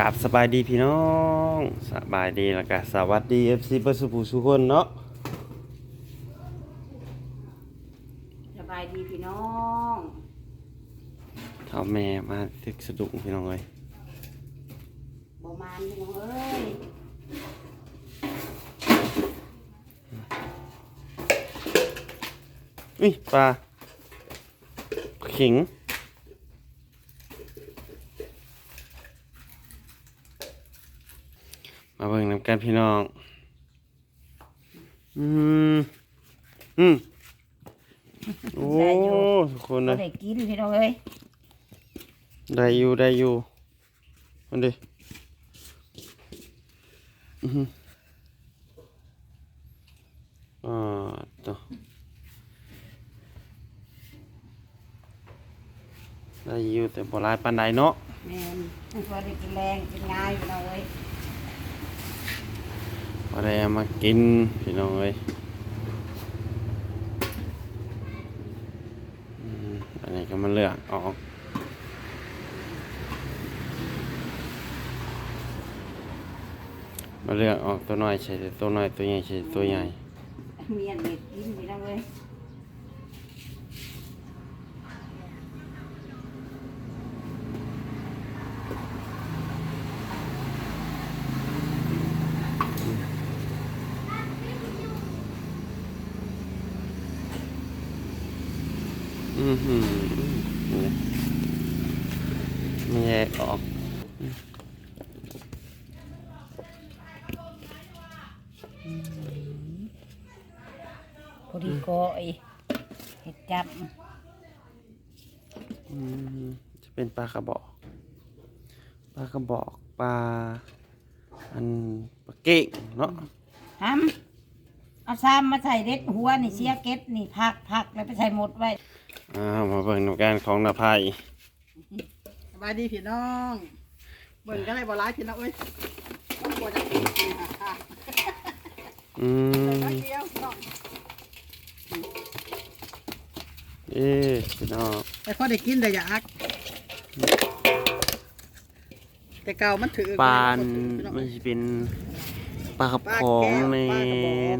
กราบสบายดีพี่น้องสบายดีแล้วก็สวัสดี FC เบอร์สุภูสุคนเนาะสบายดีพี่น้องเท่าแม่มาทึกสะดุ้งพี่น้องเอ้ยบ่มานพี่น้องเอ้ยอุ้ยปลาขิงมาเบิ่งนำ กันพี่น้อง อืม อืม โอ้ทุกคนเลบ่ยได้กินพี่น้องเอ้ยได้อยู่ได้อยู่มันดิอือหืออ่าต่อได้อยู่แต่บ่หลายปานใดเนาะแม่นบ่ได้กินแรงกินง่ายพี่น้องเอ้ย มาได้เอามากินพี่น้องเลยอันนี้ก็มันเลือกออกมาเลือกออกตัวน้อยใช่ตัวน้อยตัวใหญ่ใช่ตัวใหญ่เมียนเด็ดกินพี่น้องเลย ไม่แยกออกพอดีก็ไอ้เฮ็ดจับอืมจะเป็นปลากระบอก ปลากระบอกปลาอันปลาเก่งเนาะทำเอาซ้ำมาใส่เด็ดหัวนี่เสียเก็ดนี่พักพักแล้วไปใส่หมดไว้ อ่ามาเบิ่งนำการของนาภัยสบายดีพี่น้องเบิ่งก็ได้บ่ร้ายพี่น้องเอ้ยต้องกลัวจะกินค่ะอืมแป๊บเดียวพี่น้องเอ๊ะพี่น้องแต่พอได้กินแต่อยากแต่เก่ามันถือปลานพี่น้องมันเอ้ยจะเป็นปลากระพองใน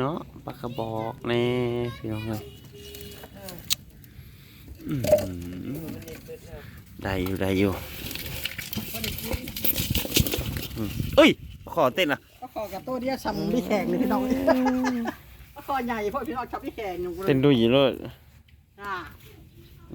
เนาะปลากระบอกในพี่น้องเลยอืม ได้อยู่ได้อยู่อืมเอ้ย ขอเต้นอะก็ขอกับตัวเดียวซ้ำพี่แข่งเลยพี่น้องเอ้ยก็ขอใหญ่เพราะพี่น้องชอบพี่แข่งอยู่เลเต้ยนดูอยู่เลยอ่า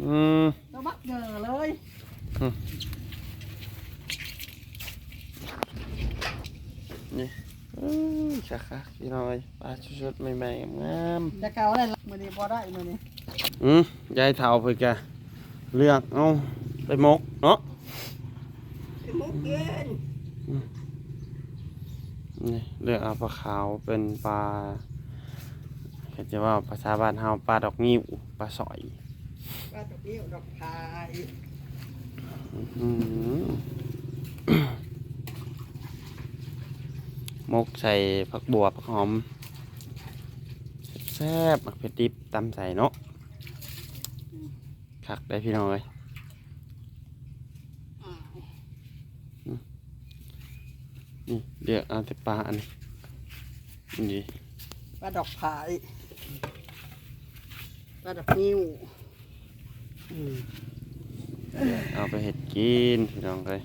อืมแล้วบักเจอเลยนี่เอ้ยชักคักพี่น้อยปลาชุดๆใหม่ๆงามแต่เก่าได้มื้อนี้พอได้มื้อนี้ๆ อืมยายเฒ่าเพิ่นกะเลือกเอาไปมกเนาะมุกกินนี่เลือกเอาปลาขาวเป็นปลาเขาจะว่าภาษาบ้านเฮาปลาดอกงิ้วปลาสอยว่าดอกนี้ดอกพายอืมมกใส่ผักบัวผักหอมแซ่บๆมักเผ็ดดิบตำใส่เนาะ คักได้พี่น้องเลยอ่านี่เลือกเอาแต่ปลาอันนี้นี่ว่าดอกพายว่าดอกนิ้วเอาไปเห็ดกินพี่น้องเลย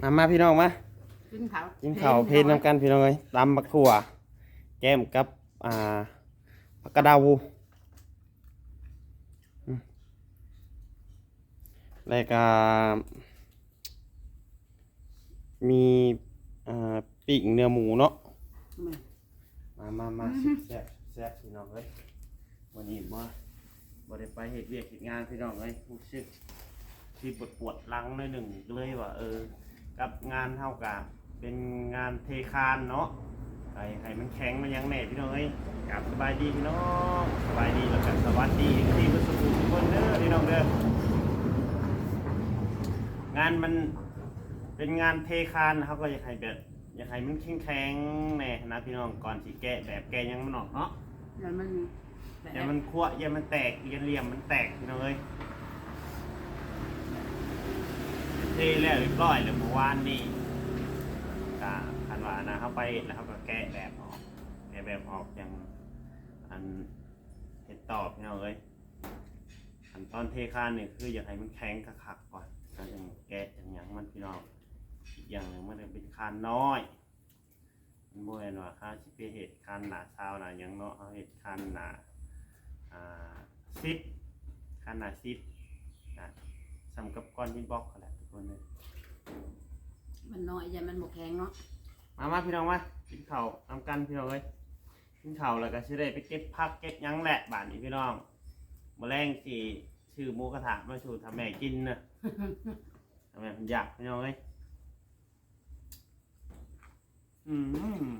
มามาพี่น้องมากินข้าวกินข้าวเพลนำกันพี่น้องเลยตำบักถั่วแก้มกับอ่าผักกระดาวอืม แล้วก็มีอ่าปีกเนื้อหมูเนาะมามามาแซ่บแซ่บพี่น้องเลยวันนี้มาบ่ได้ไปเห็ดเวียกเห็ดงานพี่น้องเลยรู้สึกที่ปวดปวดๆหลังหน่อยหนึ่งก็เลยว่าเออ กับงานเท่ากับเป็นงานเทคานเนาะไอ้ไห้มันแข็งมันยังแน่พี่น้องเอ้ยกลับสบายดีพี่น้องสบายดีแล้วกันสวัสดีที่พุทธสุทุกคนเด้อพี่น้องเด้องานมันเป็นงานเทคานเขาก็อยากให้แบบอยากให้มันแข็งแข็งๆแน่นะพี่น้องก่อนที่แกะแบบแกะยังมันออกเนาะเดี๋ยวมันอย่ามันคั่วอย่ามันแตกอย่าเหลี่ยมมันแตกพี่น้องเอ้ยแแล้วเรียบร้อยแล้วเมื่อวานนี่ก็คันว่านะเขาไปแล้วเขาก็แกะแบบออกแกะแบบออกอย่างอันเห็ดตอบเนี่ยเลยอันตอนเทคานเนี่ยคืออยากให้มันแข็งคักๆก่อน แล้วยังแกะอย่างหยังมันพี่น้องอีกอย่างหนึ่งมันเป็นคานน้อยมันบ่แม่นว่าค่าสิไปเฮ็ดคานหนาเช้าหนาหยังเนาะเอาเฮ็ดคานหนาอ่าซิปคานหนาซิปนะสำกับก้อนหินบล็อกนั่นแหละทุกคนเลย มันน้อยอย่ามันบ่แข็งเนาะมามาพี่น้องมากินข้าวนำกันพี่น้องเอ้ยกินข้าวแล้วก็สิได้ไปเก็บผักเก็บหยังแหละบาดนี้พี่น้องมื้อแรงสิ ชื่อหมูกระทะมาสู่ทำแม่กินนะทำแม่เพิ่นอยากพี่น้องเอ้ยอืม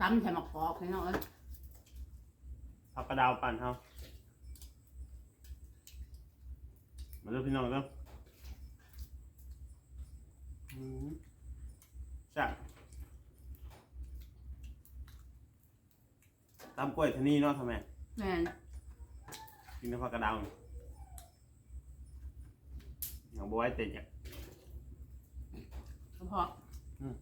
ตำใส่มะกอกให้เนาะเอ้ยผักกระดาวปั่นเฮามาดูพี่น้องเด้ออืมจ้ะตำกล้วยทนี่เนาะทำไม แม่น กินน้ำผักกระดาวนี่อย่างบวยเต็ดอะกระเพาะอืม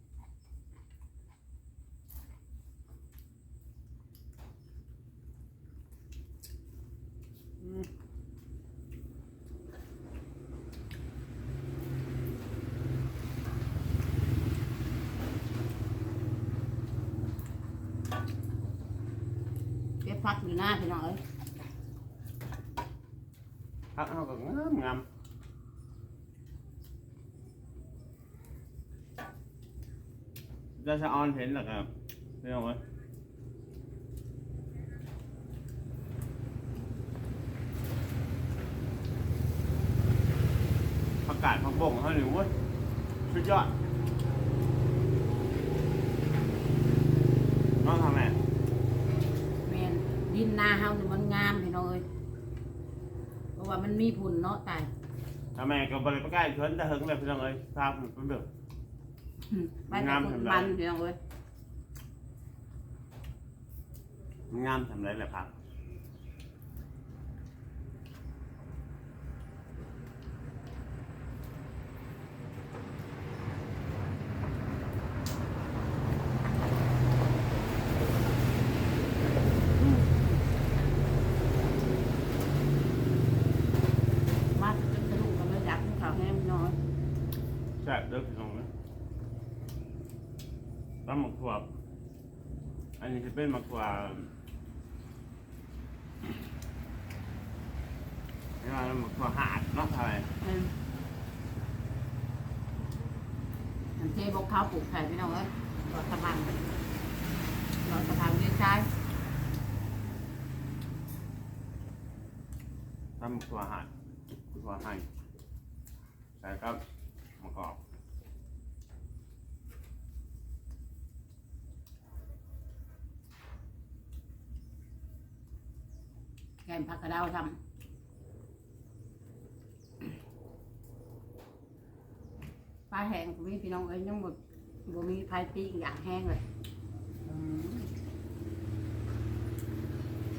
เก็บผักอยู่หน้าพี่น้องเอ้ย ผักเฮาก็งามงามเราจะออนเห็นหรอครับพี่องเอ้ยผักกาดผักบ่งเขาหนึ่งเว้ยสุดยอดน้องทำไงแม่นดินนาเฮานี่มันงามพี่น้องเอ้ยะว่ามันมีผุนเนาะตายทำไมก็บริปใกล้ชนแต่หึงเลยพี่น้องเอ้ยภาพมันเป็นแบบไปแต่งามคนทำไรมันพี่น้องเอ้ยมันงามทำไรแหละครับ มาจนกระดูกก็ไม่อยากให้เขาแห้งพี่น้อย แซ่บเด้อพี่น้องเอ้ยตำหมักถั่วอันนี้จะเป็นหมักถั่วนี่ว่าหมักถั่วหาดเนาะทำไมอืมอันเทบอกข้าวปลูกไข่พี่น้องเอ้ยรอสะพานรอสะพานเลี้ยงชายตำหมักถั่วหาดถั่วไห้แต่ก็มะ กอกแกงผักกระเดาวทำปลาแห้งก็มีพี่น้องเอ้ยยังหมดบ่มีไฟปีกอย่างแห้งเลย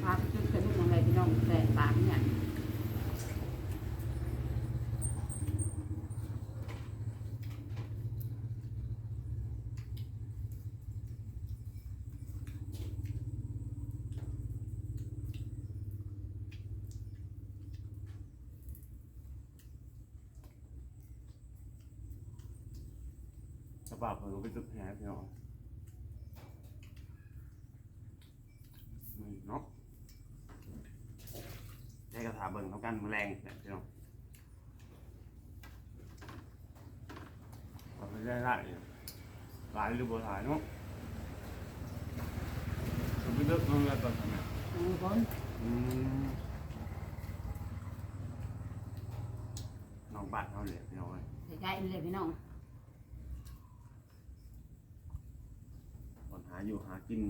ปลาจุดกระดูกอะไรพี่น้องแต่ ปลาเนี่ยกระเป๋าผมก็ไปจุดแผลพี่น้องนี่เนาะให้กระถาเบิ่งเท่ากันแมลงเนี่ยพี่น้องเอาไปได้ได้หลายหรือบ่หลายเนาะผมไปเลือกเงินก่อนทำไมอืมคนอืมน้องบ้านเขาเลยพี่น้องเอ้ย ใกล้ๆเลยพี่น้อง อนหาอยู่หากิน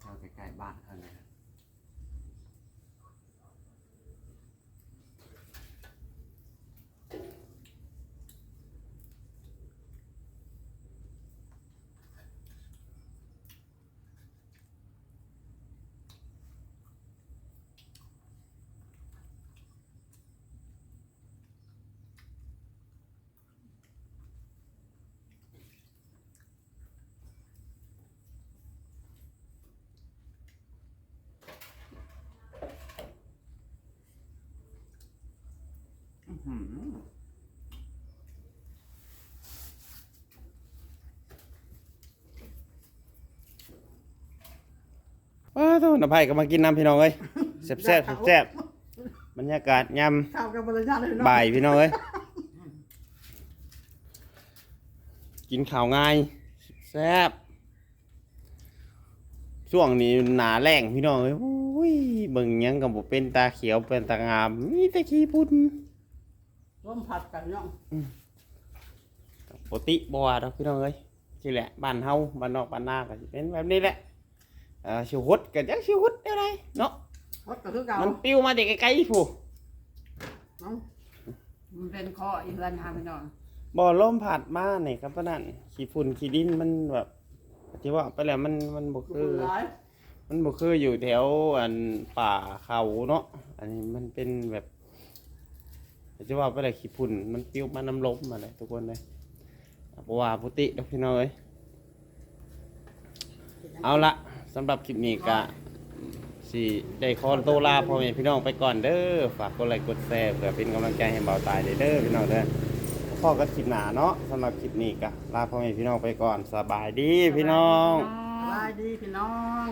เข้าใกล้ๆบ้านเท่านั้น ว้าวทุกคนอภัยก็มากินน้ำพี่น้องเอ้ยแซ่บแซ่บแซ่บๆบรรยากาศยข้าวกับบริญญาเลยำเนาะบ่ายพี่น้องเอ้ยกินข้าวง่ายแซ่บช่วงนี้หนาแรงพี่น้องเอ้ยโอ้ยเบิ่งหยังกับบ่เป็นตาเขียวเป็นตางามมีแต่ขี้พุ่น ร่วมผัดกันเนาะปกติบ่ว่าดอกพี่น้องเอ้ยสิแหละบ้านเฮาบ้านนอกบ้านนาก็สิเป็นแบบนี้แหละเอ่อชิวฮดก็จักชิวฮดได้ไรเนาะรถก็คือเก่ามันปิ้วมาแต่ไกลๆผู้เนาะมันเป็นข้ออีเฮือนทำพี่น้องบ่ลมพัดมานี่ครับปะนั่นขี้ฝุ่นขี้ดินมันแบบที่ว่าไปแล้วมันมันบ่คืคืออหลายมันบ่คืออยู่แถวอันป่าเขาเนาะอันนี้มันเป็นแบบ จะว่าไปแล้ขี้ฝุ่นมันปิ้วมาน้ำลมมาเลยทุกคนเลยบว่าพุติดอกพี่น้องเอ้ยเอาละสำหรับคลิปนี้ก็สิได้ขอตัวลาพ่อแม่พี่น้องไปก่อนเด้อฝากกดไลค์กดแชร์เพื่อเป็นกำลังใจให้เบาตายเด้อพี่น้องเด้อพ่อกันคลิปหนาเนาะสำหรับคลิปนี้ก็ลาพ่อแม่พี่น้องไปก่อนสบายดีพี่น้องสบายดีพี่น้อง